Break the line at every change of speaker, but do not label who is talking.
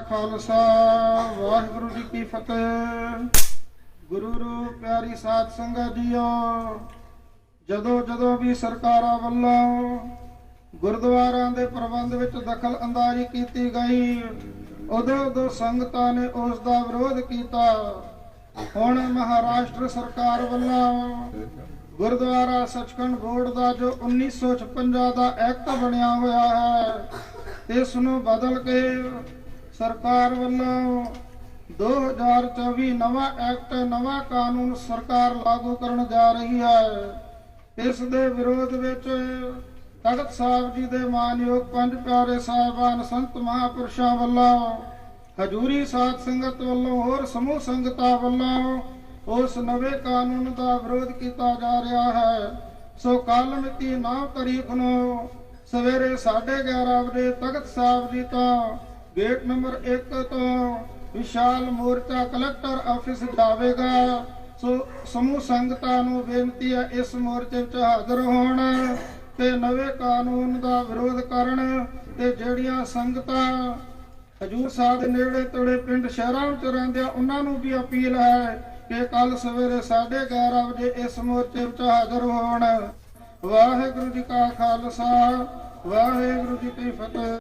ਖਾਲਸਾ, ਵਾਹਿਗੁਰੂ ਜੀ ਕੀ ਫਤਿਹ। ਗੁਰੂ ਰੂਪ ਪਿਆਰੀ ਸਾਧ ਸੰਗਤ ਜੀਓ, ਜਦੋਂ ਜਦੋਂ ਵੀ ਸਰਕਾਰਾਂ ਵੱਲੋਂ ਗੁਰਦੁਆਰਿਆਂ ਦੇ ਪ੍ਰਬੰਧ ਵਿੱਚ ਦਖਲ ਅੰਦਾਜ਼ੀ ਕੀਤੀ ਗਈ, ਉਦੋਂ ਉਦੋਂ ਸੰਗਤਾਂ ਨੇ ਉਸ ਦਾ ਵਿਰੋਧ ਕੀਤਾ। ਹੁਣ ਮਹਾਰਾਸ਼ਟਰ ਸਰਕਾਰ ਵੱਲੋਂ ਗੁਰਦੁਆਰਾ ਸੱਚਖੰਡ ਬੋਰਡ ਦਾ ਜੋ 1956 ਦਾ ਐਕਟ ਬਣਿਆ ਹੋਇਆ ਹੈ, ਇਸ ਨੂੰ ਬਦਲ ਕੇ ਸਰਕਾਰ ਵੱਲੋਂ 2024 ਨਵਾਂ ਐਕਟ, ਨਵਾਂ ਕਾਨੂੰਨ ਸਰਕਾਰ ਲਾਗੂ ਕਰਨ ਜਾ ਰਹੀ ਹੈ। ਇਸ ਦੇ ਵਿਰੋਧ ਵਿੱਚ ਤਖਤ ਸਾਹਿਬ ਜੀ ਦੇ ਮਾਨਯੋਗ ਪੰਜ ਪਿਆਰੇ ਸਾਹਿਬਾਨ ਸੰਤ ਮਹਾਪੁਰਸ਼ਾਂ ਵੱਲੋਂ, ਹਜੂਰੀ ਸਾਧ ਸੰਗਤ ਵੱਲੋਂ, ਹੋਰ ਸਮੂਹ ਸੰਗਤਾਂ ਵੱਲੋਂ ਉਸ ਨਵੇਂ ਕਾਨੂੰਨ ਦਾ ਵਿਰੋਧ ਕੀਤਾ ਜਾ ਰਿਹਾ ਹੈ। ਸੋ ਕੱਲ ਮਿਤੀ 9 ਤਰੀਕ ਨੂੰ ਸਵੇਰੇ 11:30 ਵਜੇ ਤਖਤ ਸਾਹਿਬ ਜੀ ਤੋਂ ਗੇਟ ਨੰਬਰ 1 ਤੋਂ ਵਿਸ਼ਾਲ ਮੋਰਚਾ ਕਲੈਕਟਰ ਆਫਿਸ ਜਾਵੇਗਾ। ਸੋ ਸਮੂਹ ਸੰਗਤਾਂ ਨੂੰ ਬੇਨਤੀ ਹੈ ਇਸ ਮੋਰਚੇ ਵਿੱਚ ਹਾਜ਼ਰ ਹੋਣ ਤੇ ਨਵੇਂ ਕਾਨੂੰਨ ਦਾ ਵਿਰੋਧ ਕਰਨ ਤੇ ਜਿਹੜੀਆਂ ਸੰਗਤਾਂ ਹਜੂਰ ਸਾਹਿਬ ਦੇ ਨੇੜੇ ਤੇੜੇ ਪਿੰਡ ਸ਼ਹਿਰਾਂ ਵਿੱਚ ਰਹਿੰਦੇ ਆ, ਉਹਨਾਂ ਨੂੰ ਵੀ ਅਪੀਲ ਹੈ ਕਿ ਕੱਲ ਸਵੇਰੇ 11:30 ਵਜੇ ਇਸ ਮੋਰਚੇ ਵਿੱਚ ਹਾਜ਼ਰ ਹੋਣ। ਵਾਹਿਗੁਰੂ ਜੀ ਕਾ ਖਾਲਸਾ, ਵਾਹਿਗੁਰੂ ਜੀ ਕੀ ਫਤਿਹ।